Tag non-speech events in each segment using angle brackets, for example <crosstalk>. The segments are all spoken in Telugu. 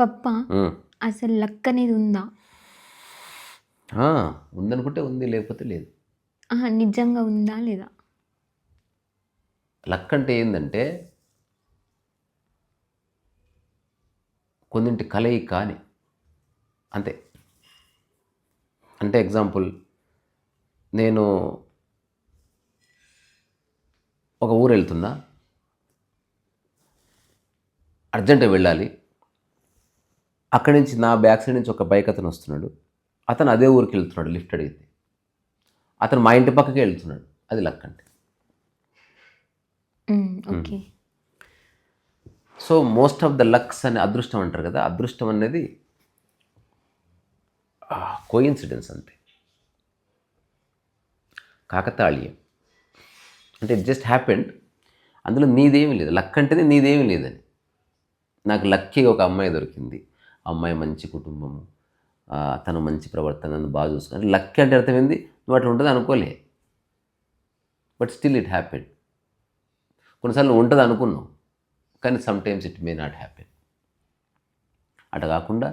పప్ప. అసలు లక్ అనేది ఉందా? ఉందనుకుంటే ఉంది లేకపోతే లేదు. నిజంగా ఉందా లేదా? లక్ అంటే ఏంటంటే కొన్నింటి కలయిక అని అంతే. అంటే ఎగ్జాంపుల్ నేను ఒక ఊరు వెళ్తున్నా అర్జెంటుగా వెళ్ళాలి. అక్కడి నుంచి నా బ్యాక్ సైడ్ నుంచి ఒక బైక్ అతను వస్తున్నాడు. అతను అదే ఊరికి వెళ్తున్నాడు లిఫ్ట్ అడిగితే. అతను మా ఇంటి పక్కకే వెళ్తున్నాడు అది లక్ అంటే. So most of the lucks అనే అదృష్టం అంటారు కదా అదృష్టం అనేది కోయిన్సిడెన్స్ అంతే. కాకతాళీయం. అంటే ఇట్ జస్ట్ హ్యాపెండ్ అందులో నీదేమీ లేదు. లక్ అంటేనే నీదేమీ లేదని. నాకు లక్కీగా ఒక అమ్మాయి దొరికింది. అమ్మాయి మంచి కుటుంబము తను మంచి ప్రవర్తన బాగా చూసుకుని లక్ అంటే అర్థమైంది నువ్వు అట్లా ఉంటుంది అనుకోలే. బట్ స్టిల్ ఇట్ హ్యాపెండ్ కొన్నిసార్లు ఉంటుంది అనుకున్నావు కానీ sometimes it may not happen అట్లా కాకుండా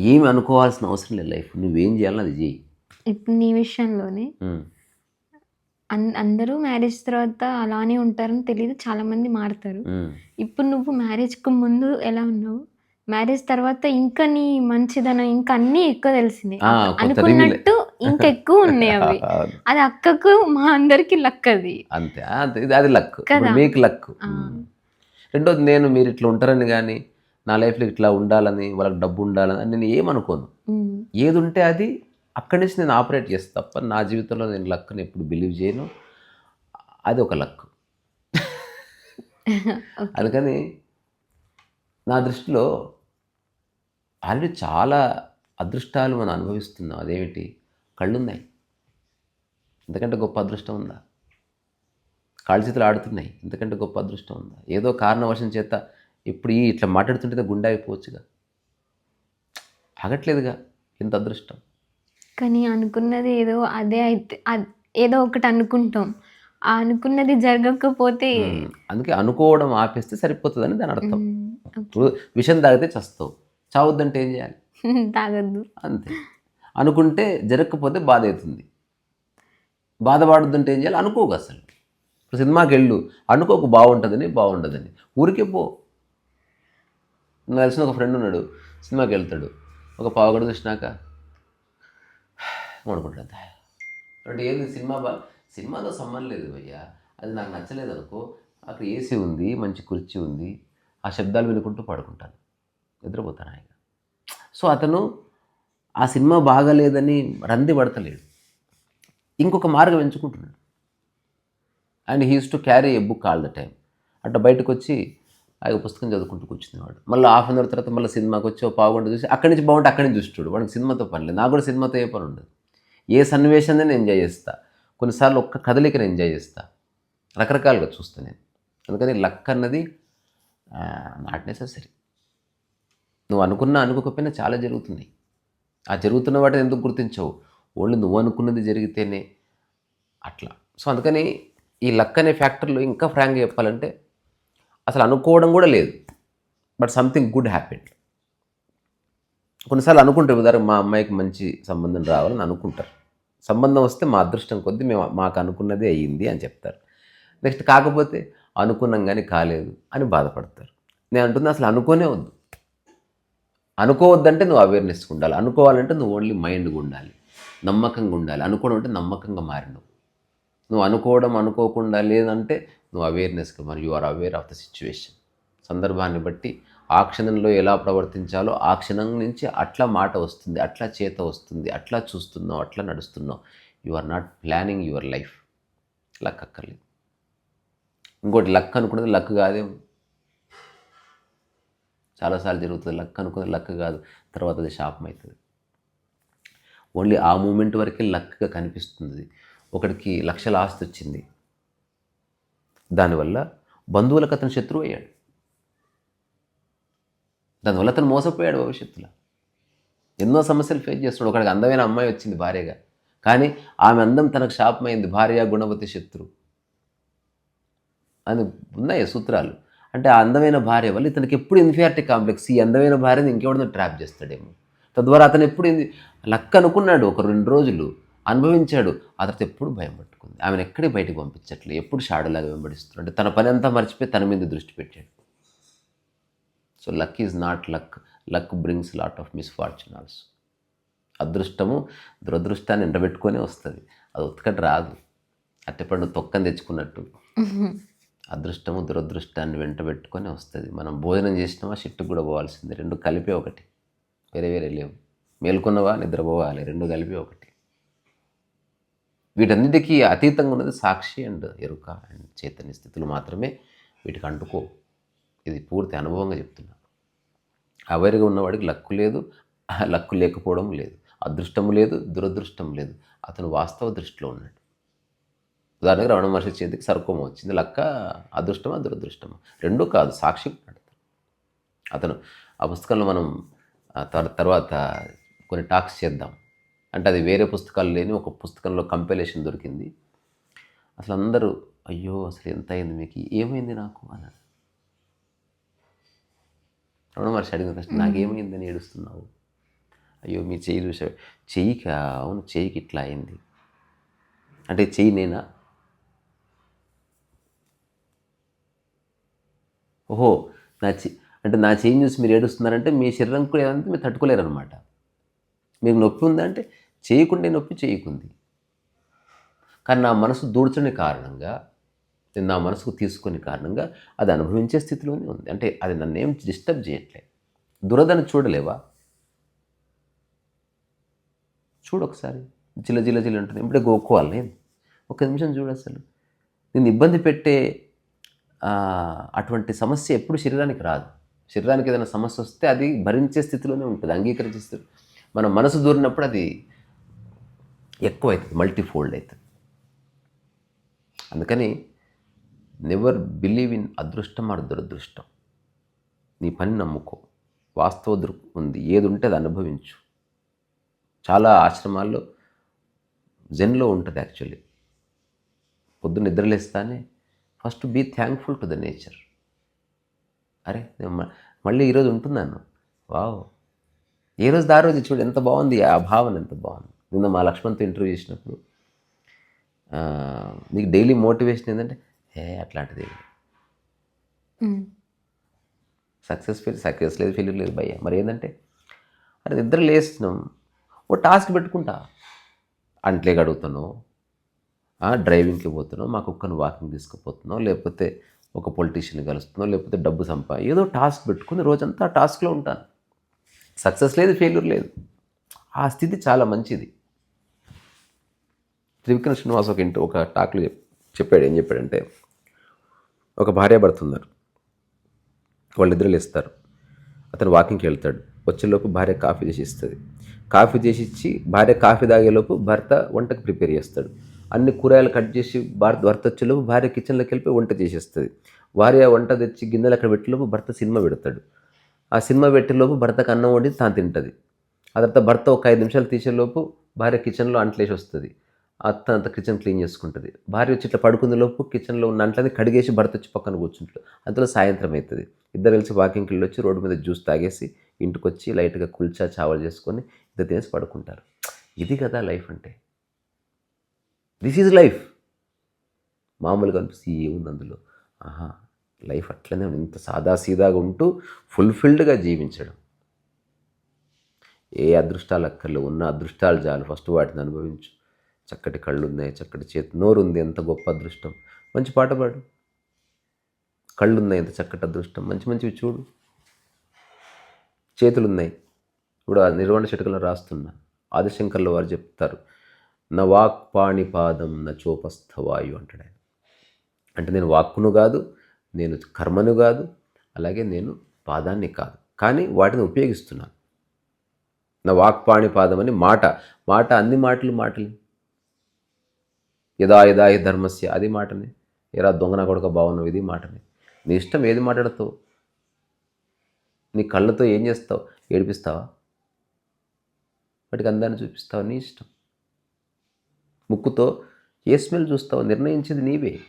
ఏమి అనుకోవాల్సిన అవసరం లేదు లైఫ్. నువ్వేం చేయాలని అది చేయి. ఇప్పుడు నీ విషయంలోనే. అన్- అందరూ మ్యారేజ్ తర్వాత అలానే ఉంటారని తెలియదు చాలా మంది మారుతారు. ఇప్పుడు నువ్వు మ్యారేజ్కి ముందు ఎలా ఉన్నావు? మ్యారేజ్ తర్వాత ఇంకా నీ మంచిదనం ఇంకా అన్నీ ఎక్కువ తెలిసింది. అనుకున్నట్టు ఇంకా ఎక్కువ ఉన్నాయి అవి. <laughs> అది అక్కకు మా అందరికి లక్ అది. అంతే అది లక్. మీకు లక్. రెండోది నేను మీరు ఇట్లా ఉంటారని కానీ నా లైఫ్లో ఇట్లా ఉండాలని వాళ్ళకి డబ్బు ఉండాలని నేను ఏమనుకోను. ఏది ఉంటే అది అక్కడి నుంచి నేను ఆపరేట్ చేస్తా తప్ప నా జీవితంలో నేను లక్ని ఎప్పుడు బిలీవ్ చేయను. అది ఒక లక్. <laughs> అందుకని నా దృష్టిలో ఆల్రెడీ చాలా అదృష్టాలు మనం అనుభవిస్తున్నాం. అదేమిటి? కళ్ళున్నాయి. ఎందుకంటే గొప్ప అదృష్టం ఉందా? కాళ్ళు చేతులు ఆడుతున్నాయి. ఎందుకంటే గొప్ప అదృష్టం ఉందా? ఏదో కారణవశం చేత ఇప్పుడు ఈ ఇట్లా మాట్లాడుతుంటే గుండె అయిపోవచ్చుగా ఆగట్లేదుగా. ఎంత అదృష్టం. కానీ అనుకున్నది ఏదో అదే అయితే ఏదో ఒకటి అనుకుంటాం. అనుకున్నది జరగకపోతే అందుకే అనుకోవడం ఆపేస్తే సరిపోతుందని దాని అర్థం. Um, okay. ఇప్పుడు విషం తాగితే చస్తావు. చావద్దంటే ఏం చేయాలి? తాగద్దు. అంతే. అనుకుంటే జరగకపోతే బాధ అవుతుంది. బాధపడద్దంటే ఏం చేయాలి? అనుకోకు అసలు. ఇప్పుడు సినిమాకి వెళ్ళు. అనుకోకు బాగుంటుందని బాగుంటుందని ఊరికే పో. నాకు తెలిసిన ఒక ఫ్రెండ్ ఉన్నాడు. సినిమాకి వెళ్తాడు. ఒక పావుగడ చూసినాక మూడుకుంటుంది అంటే ఏంది సినిమా బా సినిమాతో సంబంధం లేదు భయ్యా. అది నాకు నచ్చలేదు అనుకో అక్కడ ఏసీ ఉంది మంచి కుర్చీ ఉంది ఆ శబ్దాలు వినుకుంటూ పడుకుంటాను. నిద్రపోతాను ఆయన సో అతను ఆ సినిమా బాగలేదని రంది పడతలేడు. ఇంకొక మార్గం ఎంచుకుంటున్నాడు. And he's to carry a book all the time అట్లా బయటకు వచ్చి ఆ పుస్తకం చదువుకుంటూ కూర్చునేవాడు మళ్ళీ హాఫ్ అన్ అవర్ తర్వాత మళ్ళీ సినిమాకి వచ్చి ఓ చూసి అక్కడి నుంచి బాగుంటే అక్కడి నుంచి చూస్తాడు వాడికి సినిమాతో పని లేదు. నాకు కూడా సినిమాతో ఏ పని ఉండదు. ఏ సన్నివేశాన్ని నేను ఎంజాయ్ చేస్తా. కొన్నిసార్లు ఒక్క కదలికను ఎంజాయ్ చేస్తా. రకరకాలుగా చూస్తాను నేను. అందుకని లక్ అన్నది నాట్ నెససరీ నువ్వు అనుకున్నా అనుకోకపోయినా చాలా జరుగుతున్నాయి ఆ జరుగుతున్న వాటిని ఎందుకు గుర్తించవు? ఓన్లీ నువ్వు అనుకున్నది జరిగితేనే అట్లా. సో అందుకని ఈ లక్ అనే ఫ్యాక్టర్లో ఇంకా ఫ్రాంక్గా చెప్పాలంటే అసలు అనుకోవడం కూడా లేదు. బట్ సంథింగ్ గుడ్ హ్యాపెన్ కొన్నిసార్లు అనుకుంటారు ఉదాహరణ మా అమ్మాయికి మంచి సంబంధం రావాలని అనుకుంటారు. సంబంధం వస్తే మా అదృష్టం కొద్దీ మేము మాకు అనుకున్నదే అయ్యింది అని చెప్తారు. నెక్స్ట్ కాకపోతే అనుకున్నాం కానీ కాలేదు అని బాధపడతారు. నేను అంటుంది అసలు అనుకోనే వద్దు. అనుకోవద్దంటే నువ్వు అవేర్నెస్ ఉండాలి. అనుకోవాలంటే నువ్వు ఓన్లీ మైండ్గా ఉండాలి. నమ్మకంగా ఉండాలి. అనుకోవడం అంటే నమ్మకంగా మారినవు నువ్వు అనుకోవడం అనుకోకుండా లేదంటే నువ్వు అవేర్నెస్గా మరి you are aware of the situation సందర్భాన్ని బట్టి ఆ క్షణంలో ఎలా ప్రవర్తించాలో ఆ క్షణం నుంచి అట్లా మాట వస్తుంది అట్లా చేత వస్తుంది అట్లా చూస్తున్నావు అట్లా నడుస్తున్నావు. You are not planning your life luck అక్కర్లేదు. ఇంకోటి లక్ అనుకున్నది లక్ కాదేమో చాలాసార్లు జరుగుతుంది లక్ అనుకున్నది లక్ కాదు తర్వాత అది శాపం అవుతుంది ఓన్లీ ఆ మూమెంట్ వరకే లక్గా కనిపిస్తుంది. ఒకడికి లక్షల ఆస్తి వచ్చింది. దానివల్ల బంధువులకు అతను శత్రువు అయ్యాడు. దానివల్ల అతను మోసపోయాడు భవిష్యత్తులో. ఎన్నో సమస్యలు ఫేస్ చేస్తున్నాడు. ఒకడికి అందమైన అమ్మాయి వచ్చింది భార్యగా. కానీ ఆమె అందం తనకు శాపమైంది. భార్య గుణవతి శత్రు అని ఉన్నాయి సూత్రాలు. అంటే ఆ అందమైన భార్య వల్ల ఇతనికి ఎప్పుడు ఇన్ఫియారిటీ కాంప్లెక్స్ ఈ అందమైన భార్యని ఇంకెవడనో ట్రాప్ చేస్తాడేమో. తద్వారా అతను ఎప్పుడు ఇన్- లక్ అనుకున్నాడు. ఒక రెండు రోజులు అనుభవించాడు. ఆ తర్వాత ఎప్పుడు భయం పట్టుకుంది. ఆమెను ఎక్కడికి బయటకు పంపించట్లేదు. ఎప్పుడు షాడులాగా వెంబడిస్తున్నాడు. అంటే తన పని అంతా మర్చిపోయి తన మీద దృష్టి పెట్టాడు. So luck is not luck luck brings lot of misfortune also అదృష్టము దురదృష్టాన్ని ఎండబెట్టుకొని వస్తుంది. అది ఉత్కటి రాదు. అట్టెపండు తొక్కని తెచ్చుకున్నట్టు. అదృష్టము దురదృష్టాన్ని వెంట పెట్టుకొని వస్తుంది. మనం భోజనం చేసినామా షిట్టు కూడా పోవాల్సిందే. రెండు కలిపే ఒకటి. వేరే వేరే లేవు. మేల్కొన్నవా నిద్రపోవాలి? రెండు కలిపి ఒకటి. వీటన్నిటికీ అతీతంగా ఉన్నది సాక్షి అండ్ ఎరుక అండ్ చైతన్య స్థితులు మాత్రమే వీటికి అంటుకో. ఇది పూర్తి అనుభవంగా చెప్తున్నా. అవేర్గా ఉన్నవాడికి లక్కు లేదు లక్కు లేకపోవడం లేదు అదృష్టము లేదు దురదృష్టం లేదు. అతను వాస్తవ దృష్టిలో ఉన్నాడు. ఉదాహరణకు రమణ మహర్షి చేతికి సర్కోమం వచ్చింది. లక్క అదృష్టమా దురదృష్టమా? రెండూ కాదు సాక్షి ఉన్నాడు అతను. ఆ పుస్తకంలో మనం తర్వాత కొన్ని టాక్స్ చేద్దాం. అంటే అది వేరే పుస్తకాలు లేని ఒక పుస్తకంలో కంపెలేషన్ దొరికింది. అసలు అందరూ అయ్యో అసలు ఎంత అయింది మీకు? ఏమైంది నాకు? అన్నారు. రమణ మహర్షి అడిగిన ప్రశ్న నాకేమైందని ఏడుస్తున్నావు? అయ్యో మీ చెయ్యి చూసా చెయ్యికి? అవును చెయ్యికి ఇట్లా అయింది. అంటే చెయ్యి నేనా? ఓహో నా చెయ్యి అంటే నా చెయ్యి చూసి మీరు ఏడుస్తున్నారంటే మీ శరీరం కూడా ఏదంటే మీరు తట్టుకోలేరు అనమాట మీకు నొప్పి ఉందంటే చేయకుండే నొప్పి చేయకుంది కానీ నా మనసు దూడ్చని కారణంగా నా మనసుకు తీసుకునే కారణంగా అది అనుభవించే స్థితిలోనే ఉంది. అంటే అది నన్ను ఏం డిస్టర్బ్ చేయట్లేదు దురదని చూడలేవా? చూడు ఒకసారి. జిల జిల జిల ఉంటుంది ఇప్పుడే గోక్కోవాలి నేను. ఒక నిమిషం చూడు అసలు. నేను ఇబ్బంది పెట్టే అటువంటి సమస్య ఎప్పుడు శరీరానికి రాదు. శరీరానికి ఏదైనా సమస్య వస్తే అది భరించే స్థితిలోనే ఉంటుంది అంగీకరించే స్థితి. మన మనసు దూరినప్పుడు అది ఎక్కువ అవుతుంది మల్టీఫోల్డ్ అవుతుంది అందుకని నెవర్ బిలీవ్ ఇన్ అదృష్టం ఆర్ దురదృష్టం. నీ పని నమ్ముకో. వాస్తవ దృ ఉంది. ఏది ఉంటే అది అనుభవించు. చాలా ఆశ్రమాల్లో జెన్లో ఉంటుంది యాక్చువల్లీ పొద్దున్న నిద్రలేస్తానే first be thankful to the nature అరే మ- మళ్ళీ ఈరోజు ఉంటున్నాను. వావ్. ఏ రోజు ఆ రోజు చూడు ఎంత బాగుంది ఆ భావన ఎంత బాగుంది. నిన్న మా లక్ష్మణ్తో ఇంటర్వ్యూ చేసినప్పుడు నీకు డైలీ మోటివేషన్ ఏంటంటే ఏ అట్లాంటిది. సక్సెస్ ఫెయిల్ సక్సెస్ లేదు ఫెయిల్యూర్ లేదు భయ్య. మరి ఏంటంటే అరే నిద్ర లేస్తున్నాం. ఓ టాస్క్ పెట్టుకుంటా. అంట్లే గడుగుతున్నావు డ్రైవింగ్కి పోతున్నావు మా కుక్కను వాకింగ్ తీసుకుపోతున్నావు లేకపోతే ఒక పొలిటీషియన్ కలుస్తున్నావు లేకపోతే డబ్బు సంపా ఏదో టాస్క్ పెట్టుకుని రోజంతా ఆ టాస్క్లో ఉంటాను. సక్సెస్ లేదు ఫెయిల్యూర్ లేదు. ఆ స్థితి చాలా మంచిది. త్రివిక్రమ శ్రీనివాస్ ఒక ఇంటి ఒక టాక్లో చెప్- చెప్పాడు ఏం చెప్పాడంటే ఒక భార్యాభర్త ఉన్నారు. వాళ్ళిద్దరు లేస్తారు. అతను వాకింగ్కి వెళ్తాడు. వచ్చేలోపు భార్య కాఫీ చేసి ఇస్తుంది. కాఫీ చేసి ఇచ్చి భార్య కాఫీ తాగేలోపు భర్త వంటకు ప్రిపేర్ చేస్తాడు. అన్ని కూరగాయలు కట్ చేసి భారత భర్త వచ్చేలోపు భార్య కిచెన్లోకి వెళ్ళిపోయి వంట చేసేస్తుంది. భార్య వంట తెచ్చి గిన్నెలు అక్కడ పెట్టేలోపు భర్త సినిమా పెడతాడు. ఆ సినిమా పెట్టేలోపు భర్తకు అన్నం వండి తాను తింటుంది. ఆ తర్వాత భర్త ఒక ఐదు నిమిషాలు తీసేలోపు భార్య కిచెన్లో అంట్లేసి వస్తుంది. అత్త అంత కిచెన్ క్లీన్ చేసుకుంటుంది. భార్య వచ్చి ఇట్లా పడుకునే లోపు కిచెన్లో ఉన్న అంట్లని కడిగేసి భర్త వచ్చి పక్కన కూర్చుంటాడు. అంతలో సాయంత్రం అవుతుంది ఇద్దరు కలిసి వాకింగ్కి వెళ్ళి వచ్చి రోడ్డు మీద జ్యూస్ తాగేసి ఇంటికి వచ్చి లైట్గా కుల్చా చావలు చేసుకొని ఇద్దరు తినేసి పడుకుంటారు. ఇది కదా లైఫ్ అంటే. దిస్ ఈజ్ లైఫ్ మామూలుగా అనిపిస్తుంది ఏముంది అందులో? ఆహా లైఫ్ అట్లనే ఇంత సాదాసీదాగా ఉంటూ ఫుల్ఫిల్డ్గా జీవించడం. ఏ అదృష్టాలు అక్కర్లు. ఉన్న అదృష్టాలు చాలు. ఫస్ట్ వాటిని అనుభవించు. చక్కటి కళ్ళు ఉన్నాయి చక్కటి చేతి నోరు ఉంది ఎంత గొప్ప అదృష్టం. మంచి పాట పాడు. కళ్ళు ఉన్నాయి ఎంత చక్కటి అదృష్టం. మంచి మంచివి చూడు. చేతులు ఉన్నాయి ఇప్పుడు ఆ నిర్వహణ శటకంలో రాస్తున్నా ఆదిశంకర్లో వారు చెప్తారు నా వాక్ పాణిపాదం నా చోపస్థ వాయు అంటాడు ఆయన. అంటే నేను వాక్కును కాదు నేను కర్మను కాదు అలాగే నేను పాదాన్ని కాదు. కానీ వాటిని ఉపయోగిస్తున్నాను. నా వాక్పాణి పాదం అని మాట. మాట అన్ని మాటలు మాటలు. యదా యదా ఈ ధర్మస్య. అది మాటనే. ఎరా దొంగన కొడుక బాగున్నావు ఇది మాటనే. నీ ఇష్టం ఏది మాట్లాడతావు? నీ కళ్ళతో ఏం చేస్తావు? ఏడిపిస్తావా? వాటికి అందాన్ని చూపిస్తావు? నీ ఇష్టం. ముక్కుతో ఏ స్మెల్ చూస్తావు నిర్ణయించేది నీవే.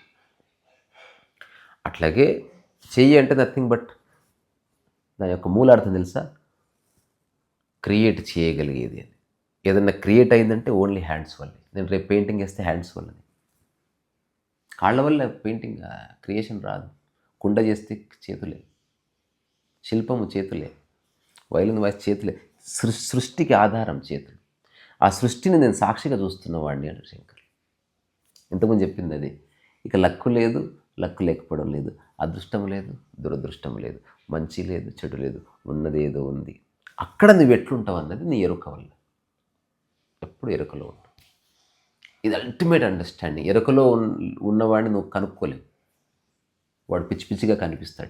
అట్లాగే చెయ్యి అంటే నథింగ్ బట్ దాని యొక్క మూలార్థం తెలుసా? క్రియేట్ చేయగలిగేది అని ఏదన్నా క్రియేట్ అయిందంటే ఓన్లీ హ్యాండ్స్ వల్లే. నేను రేపు పెయింటింగ్ వేస్తే హ్యాండ్స్ వల్లనే. కాళ్ళ వల్ల పెయింటింగ్ క్రియేషన్ రాదు. కుండ చేస్తే చేతులే. శిల్పము చేతులే. వైలిన్ వాయిస్ చేతులే. సృ- సృష్టికి ఆధారం చేతులు. ఆ సృష్టిని నేను సాక్షిగా చూస్తున్నవాడిని వాడిని శంకర్. ఇంతకుముందు చెప్పింది అది. ఇక లక్కు లేదు లక్కు లేకపోవడం లేదు. అదృష్టం లేదు దురదృష్టం లేదు. మంచి లేదు చెడు లేదు. ఉన్నది ఏదో ఉంది. అక్కడ నువ్వు ఎట్లుంటావు అన్నది నీ ఎరుక వల్ల. ఎప్పుడు ఎరుకలో ఉండు. ఇది అల్టిమేట్ అండర్స్టాండింగ్ ఎరుకలో ఉన్- ఉన్నవాడిని నువ్వు కనుక్కోలేవు. వాడు పిచ్చి పిచ్చిగా కనిపిస్తాడు.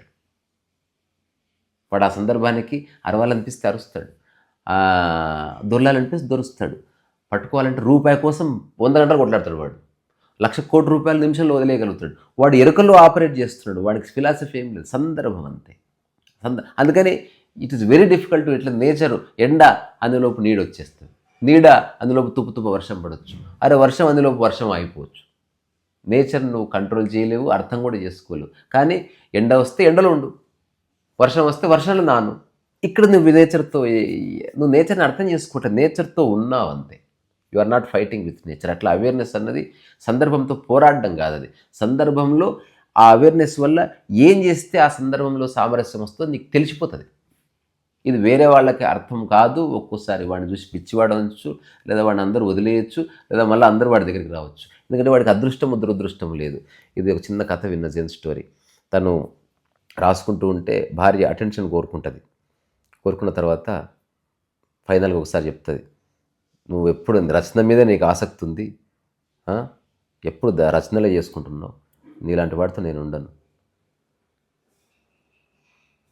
వాడు ఆ సందర్భానికి అరవాలనిపిస్తే అరుస్తాడు. దొరలాలనిపిస్తే దొరుస్తాడు. పట్టుకోవాలంటే రూపాయి కోసం వంద గంటలు కొట్లాడతాడు వాడు. లక్ష కోటి రూపాయల నిమిషంలో వదిలేయగలుగుతాడు. వాడు ఎరుకల్లో ఆపరేట్ చేస్తున్నాడు. వాడికి ఫిలాసఫీ ఏం లేదు. సందర్భం అంతే. సంద అందుకని ఇట్ ఈస్ వెరీ డిఫికల్ట్ ఇట్లా నేచర్ ఎండ అందులోపు నీడ వచ్చేస్తుంది నీడ అందులోపు తుప్పు తుప్పు వర్షం పడవచ్చు అరే వర్షం అందులోపు వర్షం అయిపోవచ్చు నేచర్ నువ్వు కంట్రోల్ చేయలేవు అర్థం కూడా చేసుకోలేవు. కానీ ఎండ వస్తే ఎండలో ఉండు. వర్షం వస్తే వర్షంలో నాను. ఇక్కడ నువ్వు నేచర్తో నువ్వు నేచర్ని అర్థం చేసుకుంటా నేచర్తో ఉన్నావు అంతే. You are not fighting with nature అట్లా అవేర్నెస్ అన్నది సందర్భంతో పోరాడడం కాదు అది. సందర్భంలో ఆ అవేర్నెస్ వల్ల ఏం చేస్తే ఆ సందర్భంలో సామరస్యం వస్తుందో నీకు తెలిసిపోతుంది. ఇది వేరే వాళ్ళకి అర్థం కాదు. ఒక్కోసారి వాడిని చూసి పిచ్చివాడు అనొచ్చు లేదా వాడిని అందరూ వదిలేయచ్చు లేదా మళ్ళీ అందరూ వాడి దగ్గరికి రావచ్చు. ఎందుకంటే వాడికి అదృష్టం దురదృష్టం లేదు. ఇది ఒక చిన్న కథ విన్న జెన్ స్టోరీ. తను రాసుకుంటూ ఉంటే భార్య అటెన్షన్ కోరుకుంటుంది. కోరుకున్న తర్వాత ఫైనల్గా ఒకసారి చెప్తుంది నువ్వు ఎప్పుడు రచన మీద నీకు ఆసక్తి ఉంది? ఎప్పుడు రచనలే చేసుకుంటున్నావు? నీలాంటి వాడితో నేను ఉండను.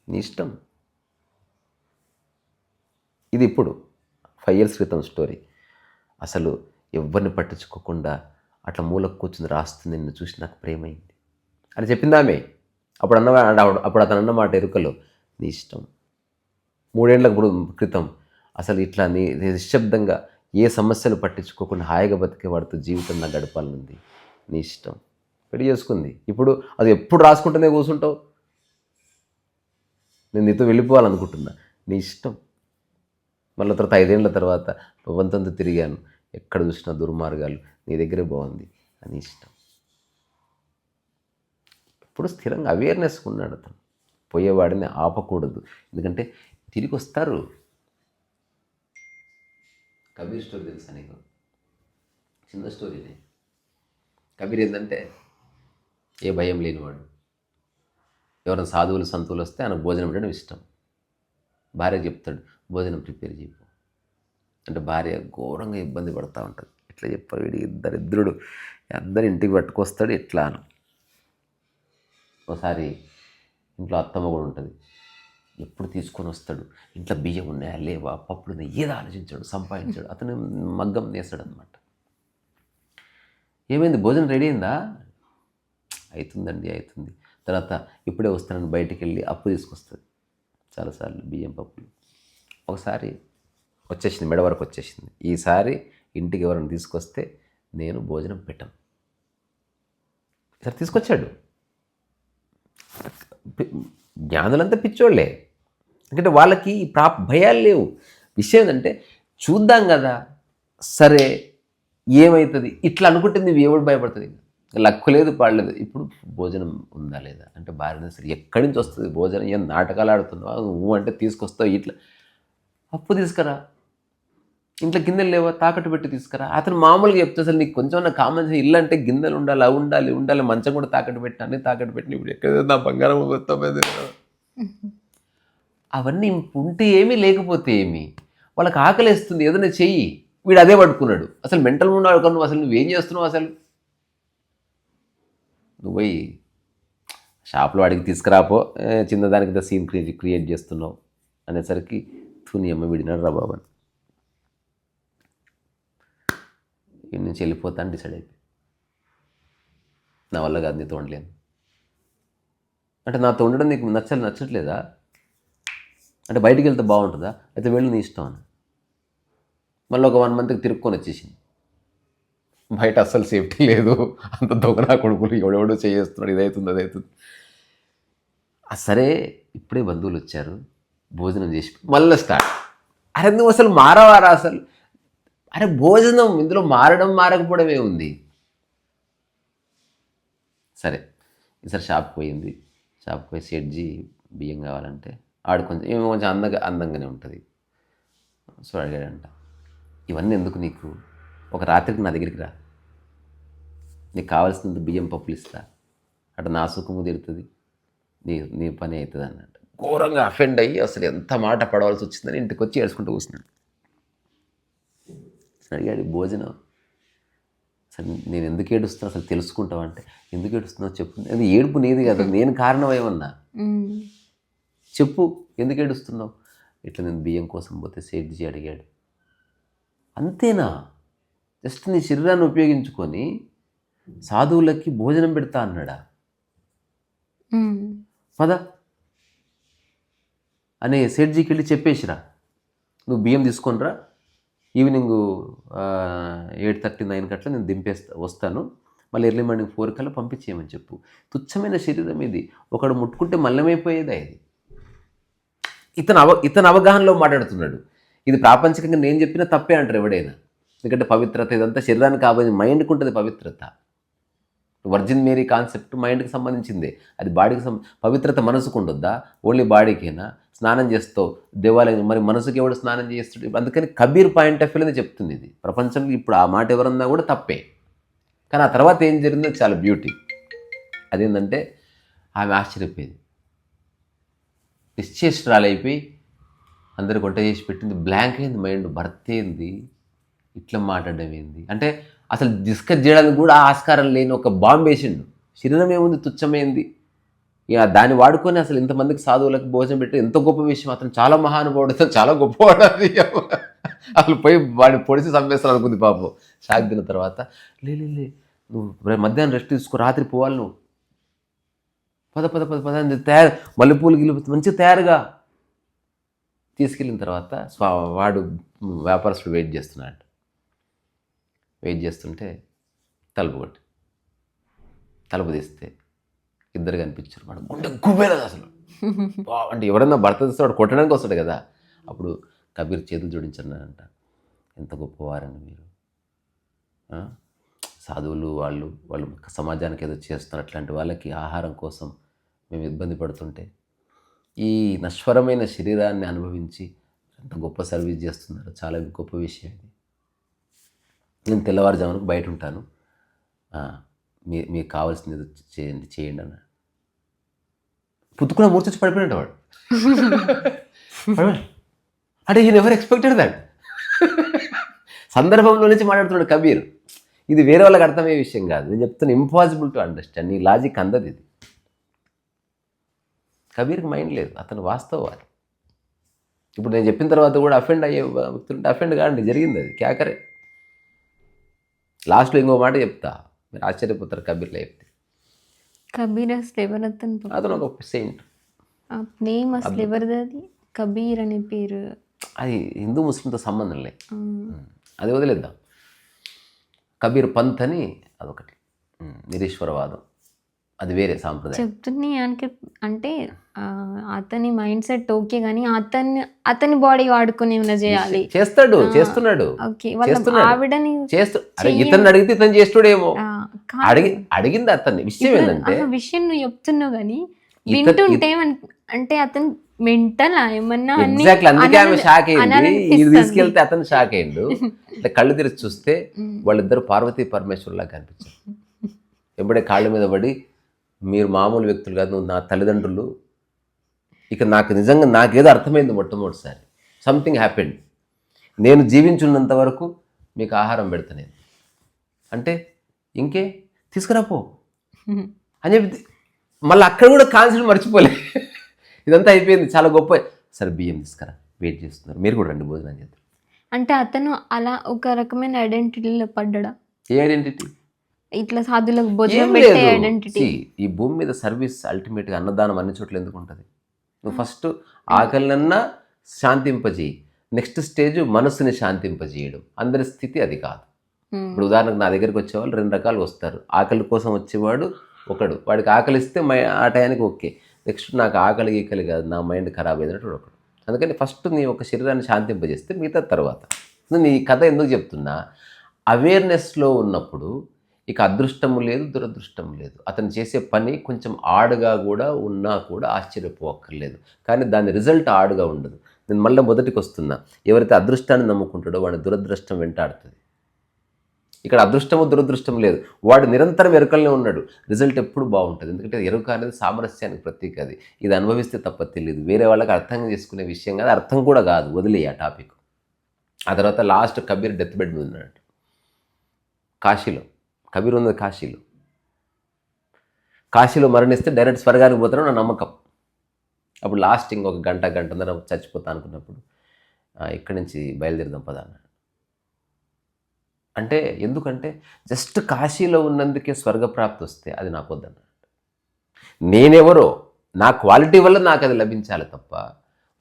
నీ ఇష్టం. ఇది ఇప్పుడు ఫైవ్ ఇయర్స్ క్రితం స్టోరీ. అసలు ఎవరిని పట్టించుకోకుండా అట్లా మూలకు కూర్చుని రాస్తుంది నిన్ను చూసి నాకు ప్రేమైంది. అని చెప్పింది ఆమె అప్పుడు అన్న అప్పుడు అతను అన్నమాట ఎరుకలో. నీ ఇష్టం. మూడేళ్ళ క్రితం అసలు ఇట్లా నీ నీ నిశ్శబ్దంగా ఏ సమస్యలు పట్టించుకోకుండా హాయిగా బతికే వాడితో జీవితం నాకు గడపాలనుంది. నీ ఇష్టం. పెళ్ళి చేసుకుంది. ఇప్పుడు అది ఎప్పుడు రాసుకుంటూనే కూర్చుంటావు నేను నీతో వెళ్ళిపోవాలనుకుంటున్నా. నీ ఇష్టం. మళ్ళీ తర్వాత ఐదేళ్ళ తర్వాత ప్రపంచంతో తిరిగాను. ఎక్కడ చూసినా దుర్మార్గాలు నీ దగ్గరే బాగుంది అని ఇష్టం. ఇప్పుడు స్థిరంగా అవేర్నెస్ ఉన్నాడు అతను. పోయేవాడిని ఆపకూడదు. ఎందుకంటే తిరిగి వస్తారు. కబీర్ స్టోరీ తెలుసా నీకు? చిన్న స్టోరీనే కబీర్ ఏంటంటే ఏ భయం లేనివాడు. ఎవరైనా సాధువులు సంతువులు వస్తే ఆయనకు భోజనం పెట్టడం ఇష్టం. భార్య చెప్తాడు భోజనం ప్రిపేర్ చేయకు. అంటే భార్య ఘోరంగా ఇబ్బంది పడుతూ ఉంటుంది. ఎట్లా చెప్పారు వీడి దరిద్రుడు. అందరు ఇంటికి పట్టుకొస్తాడు ఎట్లా అని. ఒకసారి ఇంట్లో అత్తమ్మ కూడా ఉంటుంది. ఎప్పుడు తీసుకొని వస్తాడు? ఇంట్లో బియ్యం ఉన్నాయా? లేవా? పప్పులు ఏదో ఆలోచించాడు సంపాదించాడు. అతను మగ్గం నేస్తాడు అనమాట ఏమైంది? భోజనం రెడీ అయిందా? అవుతుందండి అవుతుంది తర్వాత ఇప్పుడే వస్తానని బయటికి వెళ్ళి అప్పు తీసుకొస్తుంది. చాలాసార్లు బియ్యం పప్పులు. ఒకసారి వచ్చేసింది మెడ వరకు వచ్చేసింది. ఈసారి ఇంటికి ఎవరైనా తీసుకొస్తే నేను భోజనం పెట్టను. ఈసారి తీసుకొచ్చాడు. జ్ఞానులంతా పిచ్చోళ్ళే. ఎందుకంటే వాళ్ళకి ప్రా భయాలు లేవు. విషయం ఏంటంటే చూద్దాం కదా సరే ఏమవుతుంది ఇట్లా అనుకుంటే నువ్వు ఎవడు భయపడుతుంది? లక్కు లేదు పాడలేదు ఇప్పుడు భోజనం ఉందా లేదా? అంటే భార్య సరే ఎక్కడి నుంచి వస్తుంది? భోజనం ఏం నాటకాలు ఆడుతున్నావా? నువ్వు అంటే తీసుకొస్తావు ఇట్లా. అప్పు తీసుకురా. ఇంట్లో గిన్నెలు లేవా తాకట్టు పెట్టి తీసుకురా. అతను మామూలుగా చెప్తే అసలు నీకు కొంచెం నా కామన్ సెన్స్ ఇల్లు అంటే గిన్నెలు ఉండాలి అవి ఉండాలి ఉండాలి మంచం కూడా తాకట్టు పెట్టి అన్ని తాకట్టు పెట్టిన ఇప్పుడు ఎక్కడ నా బంగారం మొత్తం అవన్నీ ఉంటే ఏమీ లేకపోతే ఏమి? వాళ్ళకి ఆకలిస్తుంది ఏదైనా చెయ్యి. వీడు అదే పట్టుకున్నాడు అసలు మెంటల్ ఉన్నాడు నువ్వు అసలు నువ్వేం చేస్తున్నావు అసలు? నువ్వు పోయి షాప్లో వాడికి తీసుకురాపో. చిన్నదానికి సీన్ క్రియేట్ క్రియేట్ చేస్తున్నావు అనేసరికి తుని అమ్మ విడినాడు రా బాబు అని ఇక్కడి నుంచి వెళ్ళిపోతాను డిసైడ్ అయిపోయి. నా వల్ల కాదు నీతో ఉండలేను అంటే నాతో ఉండడం నీకు నచ్చాలి నచ్చట్లేదా? అంటే బయటికి వెళ్తే బాగుంటుందా? అయితే వెళ్ళి నీ ఇష్టం అని. మళ్ళీ ఒక వన్ మంత్కి తిరుక్కొని వచ్చేసింది. బయట అస్సలు సేఫ్టీ లేదు. అంత దొంగనా కొడుకులు ఎవడెవడో చేస్తున్నాడు ఇదవుతుంది అదవుతుంది సరే ఇప్పుడే బంధువులు వచ్చారు. భోజనం చేసి మళ్ళీ స్టార్ట్ అరే నువ్వు అసలు మారవారా అసలు? అరే భోజనం ఇందులో మారడం మారకపోవడమే ఉంది. సరే ఈసారి షాప్కి పోయింది. షాప్కి పోయి సెట్జీ బియ్యం కావాలంటే ఆడు కొంచెం ఏమో కొంచెం అందంగా అందంగానే ఉంటుంది. సో అడిగాడంట ఇవన్నీ ఎందుకు నీకు? ఒక రాత్రికి నా దగ్గరికి రా. నీకు కావాల్సినంత బియ్యం పప్పులు ఇస్తా. అటు నా సుఖము తిరుగుతుంది నీ నీ పని అవుతుంది అన్నట్టు ఘోరంగా అఫెండ్ అయ్యి అసలు ఎంత మాట పడవలసి వచ్చిందని ఇంటికి వచ్చి ఏడుచుకుంటూ కూర్చున్నాడు. అడిగాడు భోజనం. అసలు నేను ఎందుకు ఏడుస్తున్నా? అసలు తెలుసుకుంటావా అంటే ఎందుకు ఏడుస్తున్నావు చెప్పు. అది ఏడుపు నీది కదా <laughs> నేను కారణం ఏమన్నా. చెప్పు ఎందుకు ఏడుస్తున్నావు? ఇట్లా నేను బియ్యం కోసం పోతే సేట్జీ అడిగాడు. అంతేనా? జస్ట్ నీ శరీరాన్ని ఉపయోగించుకొని సాధువులకి భోజనం పెడతా అన్నాడా. పద అనే సేట్జీకి వెళ్ళి చెప్పేసిరా. నువ్వు బియ్యం తీసుకొనిరా. ఈవినింగ్ ఎయిట్ థర్టీ నైన్ కట్లా నేను దింపేస్తా వస్తాను. మళ్ళీ ఎర్లీ మార్నింగ్ ఫోర్ కల్లా పంపించేయమని చెప్పు. తుచ్చమైన శరీరం ఇది. ఒకడు ముట్టుకుంటే మల్లమైపోయేదా ఇది? ఇతను అవ ఇతను అవగాహనలో మాట్లాడుతున్నాడు. ఇది ప్రాపంచికంగా నేను చెప్పిన తప్పే అంటారు ఎవడైనా. ఎందుకంటే పవిత్రత ఇదంతా శరీరానికి కాబట్టి మైండ్కి ఉంటుంది పవిత్రత. వర్జిన్ మేరీ కాన్సెప్ట్ మైండ్కి సంబంధించిందే. అది బాడీకి సం పవిత్రత మనసుకు ఉండొద్దా? ఓన్లీ బాడీకేనా స్నానం చేస్తావు దేవాలయం మరి మనసుకి ఎవడు స్నానం చేస్తాడు అందుకని కబీర్ పాయింట్ ఆఫ్ వ్యూలోనే చెప్తుంది ఇది. ప్రపంచంలో ఇప్పుడు ఆ మాట ఎవరన్నా కూడా తప్పే. కానీ ఆ తర్వాత ఏం జరిగిందో చాలా బ్యూటీ అదేంటంటే ఆమె ఆశ్చర్యపోయింది. నిశ్చేష్రాలైపోయి అందరికి వంట చేసి పెట్టింది. బ్లాంక్ అయింది మైండ్ భర్త ఏంది? ఇట్లా మాట్లాడడం ఏంది? అంటే అసలు డిస్కస్ చేయడానికి కూడా ఆస్కారం లేని ఒక బాంబు వేసిండు. శరీరం ఏముంది? తుచ్చమైంది ఇక దాన్ని వాడుకొని అసలు ఇంతమందికి సాధువులకు భోజనం పెట్టి ఎంత గొప్ప విషయం. అతను చాలా మహానుభావుడు చాలా గొప్పవాడు అది అసలు పోయి వాడిని పొడిచి చంపేస్తాను అనుకుంది పాపం. షాక్ తిన్న తర్వాత లే లే, లే నువ్వు మధ్యాహ్నం రెస్ట్ తీసుకో రాత్రి పోవాలి నువ్వు. పద పద పద పద తయారు మల్లెపూలు గిల్లు మంచిగా తయారుగా తీసుకెళ్ళిన తర్వాత స్వా వాడు వ్యాపారస్తుడు వెయిట్ చేస్తున్నాడు వెయిట్ చేస్తుంటే తలుపు కొట్టి తలుపు తీస్తే ఇద్దరు కనిపించారు వాడు గుండె గుబేలదు అసలు. <laughs> అంటే ఎవరన్నా భర్త తీస్తే వాడు కొట్టడానికి వస్తాడు కదా. అప్పుడు కబీర్ చేతులు జోడించన్నాడంట. ఎంత గొప్పవారండి మీరు? సాధువులు వాళ్ళు వాళ్ళు సమాజానికి ఏదో చేస్తున్నారు అట్లాంటి వాళ్ళకి ఆహారం కోసం మేము ఇబ్బంది పడుతుంటే ఈ నశ్వరమైన శరీరాన్ని అనుభవించి ఎంత గొప్ప సర్వీస్ చేస్తున్నారు చాలా గొప్ప విషయం ఇది. నేను తెల్లవారుజామునకు బయట ఉంటాను మీ మీకు కావాల్సింది చేయండి చేయండి అన్న. పుత్తుకున్న మూర్చొచ్చి పడిపోయినట్టు వాడు. అంటే ఈ నెవర్ ఎక్స్పెక్టెడ్ దాట్ సందర్భంలో నుంచి మాట్లాడుతున్నాడు కబీర్. ఇది వేరే వాళ్ళకి అర్థమయ్యే విషయం కాదు. నేను చెప్తున్నా ఇంపాసిబుల్ టు అండర్స్టాండ్ నీ లాజిక్ అందదు ఇది. కబీర్కి మైండ్ లేదు. అతను వాస్తవాలు. ఇప్పుడు నేను చెప్పిన తర్వాత కూడా అఫెండ్ అయ్యే వ్యక్తులు అఫెండ్ కాండి జరిగింది అది. క్యాకరే. లాస్ట్లో ఇంకో మాట చెప్తా. మీరు ఆశ్చర్యపోతారు కబీర్లో చెప్తే. కబీర్ అసలు ఎవరు అతను అతను ఒక సెయింట్ నేమ్ అసలు ఎవరిది అది? కబీర్ అనే పేరు. అది హిందూ ముస్లింతో సంబంధం లేదు ఆ, అది వదిలేద్దాం. కబీర్ పంత్ అని అదొకటి. నిరీశ్వరవాదం. అది వేరే సాంప్రదాయం. చెప్తున్నా ఆయనకి అంటే ఆ, అతని మైండ్ సెట్ ఓకే కానీ అతన్ని అతని బాడీ వాడుకుని ఏమైనా చేయాలి? చేస్తాడు చేస్తున్నాడు. ఆవిడని చేస్తూ ఇతను అడిగితే ఇతను చేస్తుడేమో. అడిగి అడిగింది అతన్ని. విషయం ఏంటంటే విషయం నువ్వు చెప్తున్నావు కానీ వింటుంటే అంటే అతను మెంటల్? ఏమన్నా ఎగ్జాక్ట్లీ అందుకే ఆమె షాక్ అయింది ఇది. తీసుకెళ్తే అతను షాక్ ఇట్లా కళ్ళు తెరిచి చూస్తే. <laughs> వాళ్ళిద్దరు పార్వతీ పరమేశ్వర్లా కనిపించారు <laughs> ఎప్పుడే కాళ్ళ మీద పడి మీరు మామూలు వ్యక్తులు కాదు నువ్వు నా తల్లిదండ్రులు. ఇక నాకు నిజంగా నాకేదో అర్థమైంది మొట్టమొదటిసారి. సంథింగ్ హ్యాపెండ్ నేను జీవించున్నంత వరకు మీకు ఆహారం పెడతా నేను. అంటే ఇంకే తీసుకురాపో. అని చెప్పి మళ్ళీ అక్కడ కూడా కాన్సెప్ట్ మర్చిపోలే. ఇదంతా అయిపోయింది చాలా గొప్ప. సరే బియ్యం తీసుకురా వెయిట్ చేస్తున్నారు. మీరు కూడా రండి భోజనం చేద్దాం అంటే అతను అలా ఒక రకమైన ఐడెంటిటీలో పడ్డా ఏ ఐడెంటిటీ ఇట్లా సాధులకు భోజనం పెట్టే ఐడెంటిటీ ఈ భూమి మీద సర్వీస్ అల్టిమేట్గా అన్నదానం అన్ని చోట్ల ఎందుకు ఉంటుంది నువ్వు ఫస్ట్ ఆకలినన్నా శాంతింపజేయి. నెక్స్ట్ స్టేజ్ మనసుని శాంతింపజేయడం. అందరి స్థితి అది కాదు. ఇప్పుడు ఉదాహరణకు నా దగ్గరికి వచ్చేవాళ్ళు రెండు రకాలు వస్తారు. ఆకలి కోసం వచ్చేవాడు ఒకడు. వాడికి ఆకలిస్తే మై ఆ టయానికి ఓకే. నెక్స్ట్ నాకు ఆకలి గీకలి కాదు. నా మైండ్ ఖరాబ్ అయినట్టు ఒకడు. అందుకని ఫస్ట్ నీ ఒక శరీరాన్ని శాంతింపజేస్తే మిగతా తర్వాత. నేను ఈ కథ ఎందుకు చెప్తున్నా? అవేర్నెస్లో ఉన్నప్పుడు ఇక అదృష్టము లేదు దురదృష్టం లేదు. అతను చేసే పని కొంచెం ఆడుగా కూడా ఉన్నా కూడా ఆశ్చర్యపోక్కర్లేదు. కానీ దాని రిజల్ట్ ఆడుగా ఉండదు. నేను మళ్ళీ మొదటికి వస్తున్నా ఎవరైతే అదృష్టాన్ని నమ్ముకుంటాడో వాడి దురదృష్టం వెంటాడుతుంది. ఇక్కడ అదృష్టము దురదృష్టం లేదు. వాడు నిరంతరం ఎరుకలనే ఉన్నాడు. రిజల్ట్ ఎప్పుడు బాగుంటుంది. ఎందుకంటే ఎరుక అనేది సామరస్యానికి ప్రతీక అది. ఇది అనుభవిస్తే తప్ప తెలియదు వేరే వాళ్ళకి అర్థం చేసుకునే విషయం కాదు. అర్థం కూడా కాదు. వదిలే ఆ టాపిక్. ఆ తర్వాత లాస్ట్ కబీర్ డెత్ బెడ్ మీద ఉన్నాడు. కాశీలో. కబీర్ ఉన్నది కాశీలో. కాశీలో మరణిస్తే డైరెక్ట్ స్వర్గానికి పోతాను నా నమ్మకం. అప్పుడు లాస్ట్ ఇంకొక గంట గంటన్నర చచ్చిపోతా అనుకున్నప్పుడు ఇక్కడి నుంచి బయలుదేరదాం పదా అంటే ఎందుకంటే జస్ట్ కాశీలో ఉన్నందుకే స్వర్గప్రాప్తి వస్తే అది నాకు వద్దన్నాడు నేనెవరో నా క్వాలిటీ వల్ల నాకు అది లభించాలి తప్ప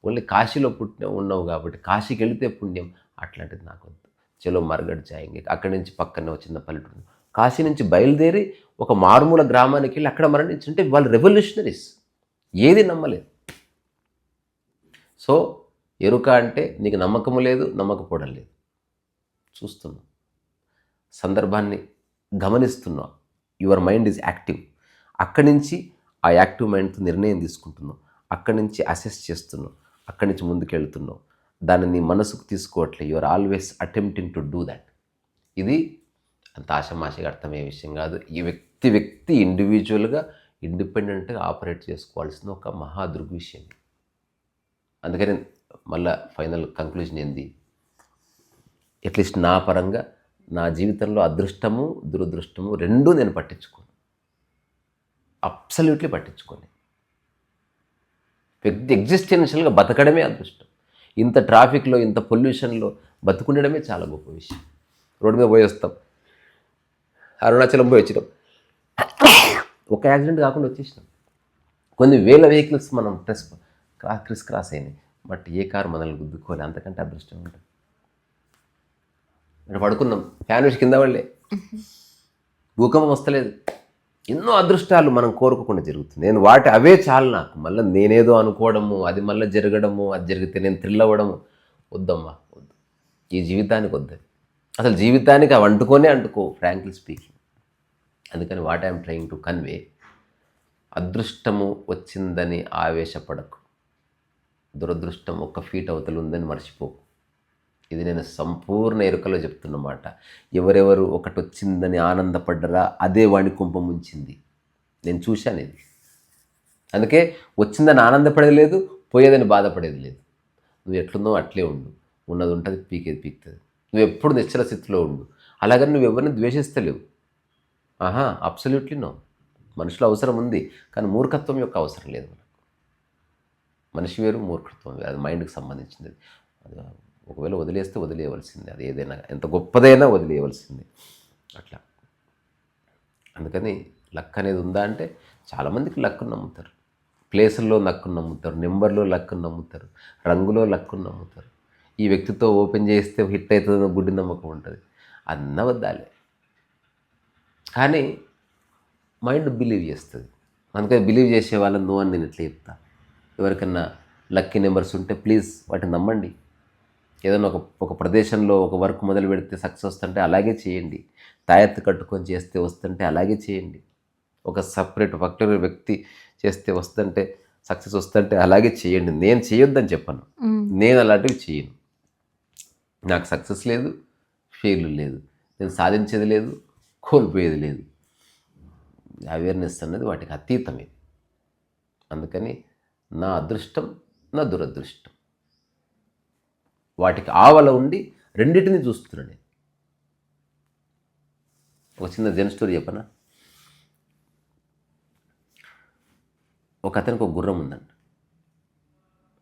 ఓన్లీ కాశీలో పుట్టిన ఉన్నావు కాబట్టి కాశీకి వెళితే పుణ్యం అట్లాంటిది నాకు వద్దు. చలో మరగడ్ జాయింగ్ అక్కడి నుంచి పక్కనే ఒక చిన్న పల్లెటూరు. కాశీ నుంచి బయలుదేరి ఒక మారుమూల గ్రామానికి వెళ్ళి అక్కడ మరణించుంటే వాళ్ళు రెవల్యూషనరీస్ ఏది నమ్మలేదు. సో ఎరుక అంటే నీకు నమ్మకము లేదు నమ్మకపోవడం లేదు. చూస్తున్నావు సందర్భాన్ని గమనిస్తున్నావు యువర్ మైండ్ ఈజ్ యాక్టివ్ అక్కడి నుంచి ఆ యాక్టివ్ మైండ్తో నిర్ణయం తీసుకుంటున్నావు అక్కడి నుంచి అసెస్ చేస్తున్నావు అక్కడి నుంచి ముందుకెళ్తున్నావు దాన్ని నీ మనసుకు తీసుకోవట్లేదు your always attempting to do that ఇది అంత ఆశమాషగా అర్థమయ్యే విషయం కాదు. ఈ వ్యక్తి వ్యక్తి ఇండివిజువల్గా ఇండిపెండెంట్గా ఆపరేట్ చేసుకోవాల్సిన ఒక మహా దృగ్విషయం అందుకని మళ్ళా ఫైనల్ కంక్లూజన్ ఏంది? అట్లీస్ట్ నా పరంగా నా జీవితంలో అదృష్టము దురదృష్టము రెండూ నేను పట్టించుకోను. అబ్సల్యూట్లీ పట్టించుకోను. వ్యక్తి ఎగ్జిస్టెన్షియల్గా బతకడమే అదృష్టం. ఇంత ట్రాఫిక్లో ఇంత పొల్యూషన్లో బతుకుండడమే చాలా గొప్ప విషయం. రోడ్డు మీద పోయి వస్తాం. అరుణాచలం పోయి వచ్చినాం. ఒక యాక్సిడెంట్ కాకుండా వచ్చేసినాం. కొన్ని వేల వెహికల్స్ మనం ప్రెస్ క్రా క్రిస్ క్రాస్ అయినాయి. బట్ ఏ కారు మనల్ని గుద్దుకోవాలి అంతకంటే అదృష్టం ఉంటుంది. ఇక్కడ పడుకున్నాం. ఫ్యాన్ కింద వాళ్ళే భూకంపం వస్తలేదు. ఎన్నో అదృష్టాలు మనం కోరుకోకుండా జరుగుతుంది. నేను వాటి అవే చాలు నాకు. మళ్ళీ నేనేదో అనుకోవడము అది మళ్ళీ జరగడము అది జరిగితే నేను థ్రిల్ అవ్వడము. వద్దమ్మా వద్దు. ఈ జీవితానికి వద్దు అసలు జీవితానికి అవి అంటుకొనే అంటుకో ఫ్రాంక్లీ స్పీకింగ్ అందుకని what I'm trying to convey అదృష్టము వచ్చిందని ఆవేశపడకు. దురదృష్టం ఒక్క ఫీట్ అవతల ఉందని మర్చిపోకు. ఇది నేను సంపూర్ణ ఎరుకలో చెప్తున్నమాట ఎవరెవరు ఒకటి వచ్చిందని ఆనందపడ్డరా అదే వాణి కుంపం ఉంచింది. నేను చూశాను ఇది. అందుకే వచ్చిందని ఆనందపడేది లేదు పోయేదని బాధపడేది లేదు. నువ్వు ఎట్లుందో అట్లే ఉండు. ఉన్నది ఉంటుంది పీకేది పీకుతుంది. నువ్వు ఎప్పుడు నిశ్చల స్థితిలో ఉండు. అలాగని నువ్వు ఎవరిని ద్వేషిస్తలేవు. ఆహా అబ్సల్యూట్లీ నో మనుషుల అవసరం ఉంది కానీ మూర్ఖత్వం యొక్క అవసరం లేదు మనకు. మనిషి వేరు మూర్ఖత్వం వేరు. అది మైండ్కి సంబంధించింది. అది ఒకవేళ వదిలేస్తే వదిలేయవలసింది. అది ఏదైనా ఎంత గొప్పదైనా వదిలేయవలసిందే. అట్లా. అందుకని లక్ అనేది ఉందా అంటే చాలామందికి లక్కును నమ్ముతారు. ప్లేసుల్లో లక్కును నమ్ముతారు నెంబర్లో లక్కును నమ్ముతారు రంగులో లక్కును నమ్ముతారు. ఈ వ్యక్తితో ఓపెన్ చేస్తే హిట్ అవుతుందో గుడ్డి నమ్మకం ఉంటుంది. అది నవద్దాలే కానీ మైండ్ బిలీవ్ చేస్తుంది. అందుకని బిలీవ్ చేసే వాళ్ళని నువ్వు అని నేను ఎట్లా చెప్తా? ఎవరికన్నా లక్కీ నెంబర్స్ ఉంటే ప్లీజ్ వాటిని నమ్మండి. ఏదైనా ఒక ఒక ప్రదేశంలో ఒక వర్క్ మొదలు పెడితే సక్సెస్ వస్తుంటే అలాగే చేయండి. తాయెత్తు కట్టుకొని చేస్తే వస్తుంటే అలాగే చేయండి. ఒక సపరేట్ పర్టికులర్ వ్యక్తి చేస్తే వస్తుంటే సక్సెస్ వస్తుంటే అలాగే చేయండి. నేను చేయొద్దని చెప్పను. నేను అలాంటివి చేయను. నాకు సక్సెస్ లేదు ఫెయిల్ లేదు. నేను సాధించేది లేదు కోల్పోయేది లేదు. అవేర్నెస్ అన్నది వాటికి అతీతమే. అందుకని నా అదృష్టం నా దురదృష్టం. వాటికి ఆవల ఉండి రెండింటిని చూస్తున్నాను నేను. ఒక చిన్న జన్ స్టోరీ చెప్పనా? ఒక అతనికి ఒక గుర్రం ఉందండి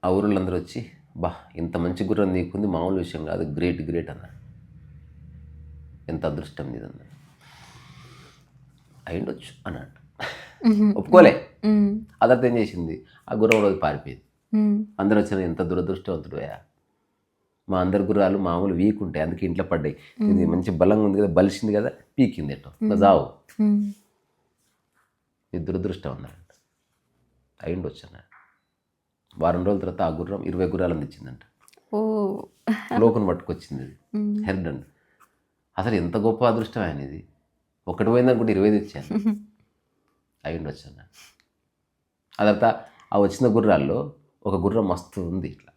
ఆ ఊరులందరూ వచ్చి బా ఇంత మంచి గుర్రం నీకుంది మామూలు విషయం కాదు. గ్రేట్ గ్రేట్ అన్నాడు ఎంత అదృష్టం నీదన్నాడు అయిండొచ్చు అన్నాడు. ఒప్పుకోలే. అదర్థం ఏం చేసింది. ఆ గుర్రం రోజు పారిపోయింది. అందరూ వచ్చిన ఎంత దురదృష్టవంతుడుయా మా అందరి గుర్రాలు మామూలు వీక్ ఉంటాయి అందుకే ఇంట్లో పడ్డాయి. ఇది మంచి బలంగా ఉంది కదా బలిసింది కదా పీకింది ఎట్టో జావు. ఇది దురదృష్టం అన్నారంట అయి ఉండొచ్చు అన్న వారం రోజుల తర్వాత ఆ గుర్రం ఇరవై గుర్రాలను తెచ్చిందంట ఓ. లోకను పట్టుకొచ్చింది అది. <laughs> హెర్డ్ అండ్ అసలు ఎంత గొప్ప అదృష్టం ఆయన ఇది. ఒకటి పోయిందనుకుంటే ఇరవై తెచ్చాను <laughs> అయి ఉండొచ్చు అన్న. ఆ తర్వాత ఆ వచ్చిన గుర్రాల్లో ఒక గుర్రం మస్తు ఉంది ఇట్లా.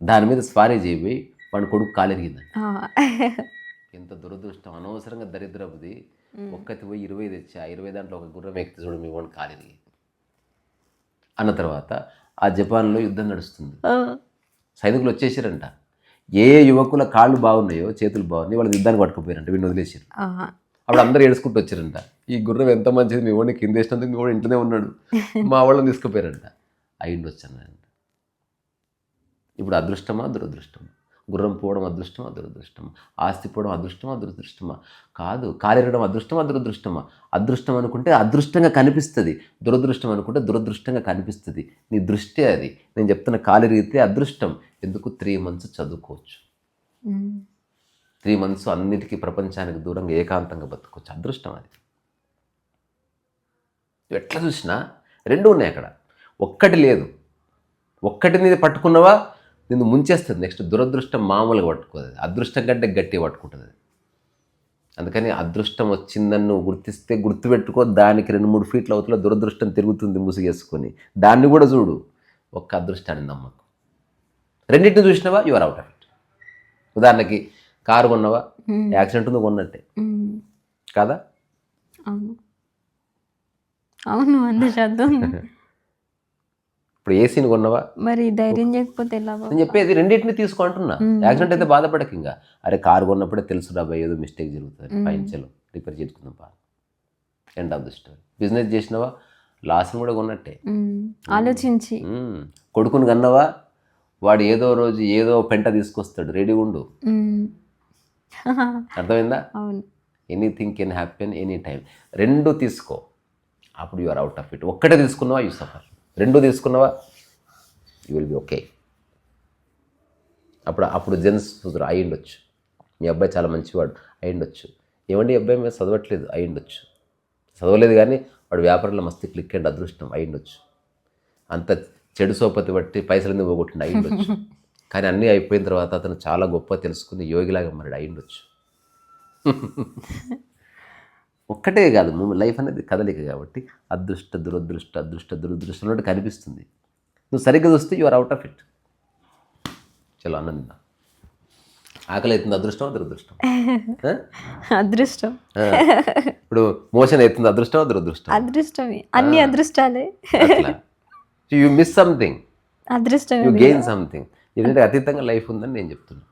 దాని మీద స్వారీ చేయబోయి వాడి కొడుకు కాలెరిగిందంట. ఆ. <laughs> ఎంత దురదృష్టం. అనవసరంగా దరిద్రపుది ఒక్కటి పోయి ఇరవై తెచ్చి ఆ ఇరవై దాంట్లో ఒక గుర్రం ఎక్కి చూడు మీ వాడిని కాలిరిగి. అన్న తర్వాత ఆ జపాన్లో యుద్ధం నడుస్తుంది. సైనికులు వచ్చేసారంట. ఏ యువకుల కాళ్ళు బాగున్నాయో చేతులు బాగున్నాయి వాళ్ళు యుద్ధానికి పట్టుకుపోయారంట వీడిని వదిలేసారు. అప్పుడు అందరూ ఏడుచుకుంటూ వచ్చారంట. ఈ గుర్రం ఎంత మంచిది మీ వాడిని కింద వేసినందుకు మీ వాడు ఇంట్లోనే ఉన్నాడు. మా వాళ్ళని తీసుకుపోయారంట. అయ్యిండి వచ్చానంట ఇప్పుడు అదృష్టమా దురదృష్టమా? గుర్రం పోవడం అదృష్టమా? దురదృష్టమా? ఆస్తి పోవడం అదృష్టమా? దురదృష్టమా? కాదు. కాలిరగడం అదృష్టమా? దురదృష్టమా? అదృష్టం అనుకుంటే అదృష్టంగా కనిపిస్తుంది. దురదృష్టం అనుకుంటే దురదృష్టంగా కనిపిస్తుంది. నీ దృష్టి అది. నేను చెప్తున్న కాలిరిగితే అదృష్టం. ఎందుకు? త్రీ మంత్స్ చదువుకోవచ్చు. త్రీ మంత్స్ అన్నిటికీ ప్రపంచానికి దూరంగా ఏకాంతంగా బతుకోవచ్చు. అదృష్టం అది. ఎట్లా చూసినా రెండు ఉన్నాయి అక్కడ. ఒక్కటి లేదు. ఒక్కటి నీది పట్టుకున్నవా? నిన్ను ముంచేస్తుంది. నెక్స్ట్ దురదృష్టం మామూలుగా పట్టుకోదు. అదృష్టం కంటే గట్టిగా పట్టుకుంటుంది అది. అందుకని అదృష్టం వచ్చిందని నువ్వు గుర్తిస్తే గుర్తుపెట్టుకో. దానికి రెండు మూడు ఫీట్ల అవతల దురదృష్టం తిరుగుతుంది ముసుగేసుకొని దాన్ని కూడా చూడు. ఒక్క అదృష్టాన్ని నమ్మకం. రెండింటిని చూసినావా? యువర్ అవుట్ ఆఫ్ ఇట్ ఉదాహరణకి కారు కొన్నావా. యాక్సిడెంట్ ఉంది కొన్నట్టే. కాదా? అవును. అవును శాతం <laughs> ఇప్పుడు ఏసీని కొన్నావా? మరి ధైర్యం చేయకపోతే? నేను చెప్పేది రెండింటిని తీసుకో అంటున్నా. మ్మ్. యాక్సిడెంట్ అయితే బాధపడక ఇంకా. అరే కారు కొన్నప్పుడే తెలుసు రాబాయ్ ఏదో మిస్టేక్ జరుగుతుంది. మ్మ్. ఫైన్ చలో. రిపేర్ చేసుకుందాం పా. End of the story business చేసినావా? లాస్ని కూడా కొన్నట్టే. ఆలోచించి. కొడుకుని కన్నావా? వాడు ఏదో రోజు ఏదో పెంట తీసుకొస్తాడు. రెడీ ఉండు. అర్థమైందా? Anything can happen any time రెండు తీసుకో. అప్పుడు you are out of it ఒక్కటే తీసుకున్నావా? యూ సఫర్ రెండు తీసుకున్నావా? యూ విల్ బి ఓకే అప్పుడు అప్పుడు జెన్స్ చూద్దరు అయి ఉండొచ్చు. మీ అబ్బాయి చాలా మంచివాడు అయి ఉండొచ్చు. ఏమండి అబ్బాయి మీద చదవట్లేదు అయి ఉండొచ్చు. చదవలేదు కానీ వాడు వ్యాపారంలో మస్తు క్లిక్ అండ్ అదృష్టం అయి ఉండొచ్చు. అంత చెడు సోపతి బట్టి పైసలు ఎందుకు పోగొట్టిండి అయి ఉండొచ్చు. కానీ అన్నీ అయిపోయిన తర్వాత అతను చాలా గొప్ప తెలుసుకుని యోగిలాగా మరి అయి ఉండొచ్చు. ఒక్కటే కాదు నువ్వు లైఫ్ అనేది కదలిక కాబట్టి అదృష్ట దురదృష్ట అదృష్ట దురదృష్టం అన్నట్టు కనిపిస్తుంది. నువ్వు సరిగ్గా చూస్తే you are out of it చలో ఆనంద ఆకలి అవుతుంది <laughs> అదృష్టం దురదృష్టం? అదృష్టం. ఇప్పుడు మోషన్ అవుతుంది అదృష్టం దురదృష్టం అదృష్టమే. అన్ని అదృష్టాలే. యూ మిస్ సంథింగ్ అదృష్టమే యూ గెయిన్ సంథింగ్ ఏంటంటే అతీతంగా లైఫ్ ఉందని నేను చెప్తున్నాను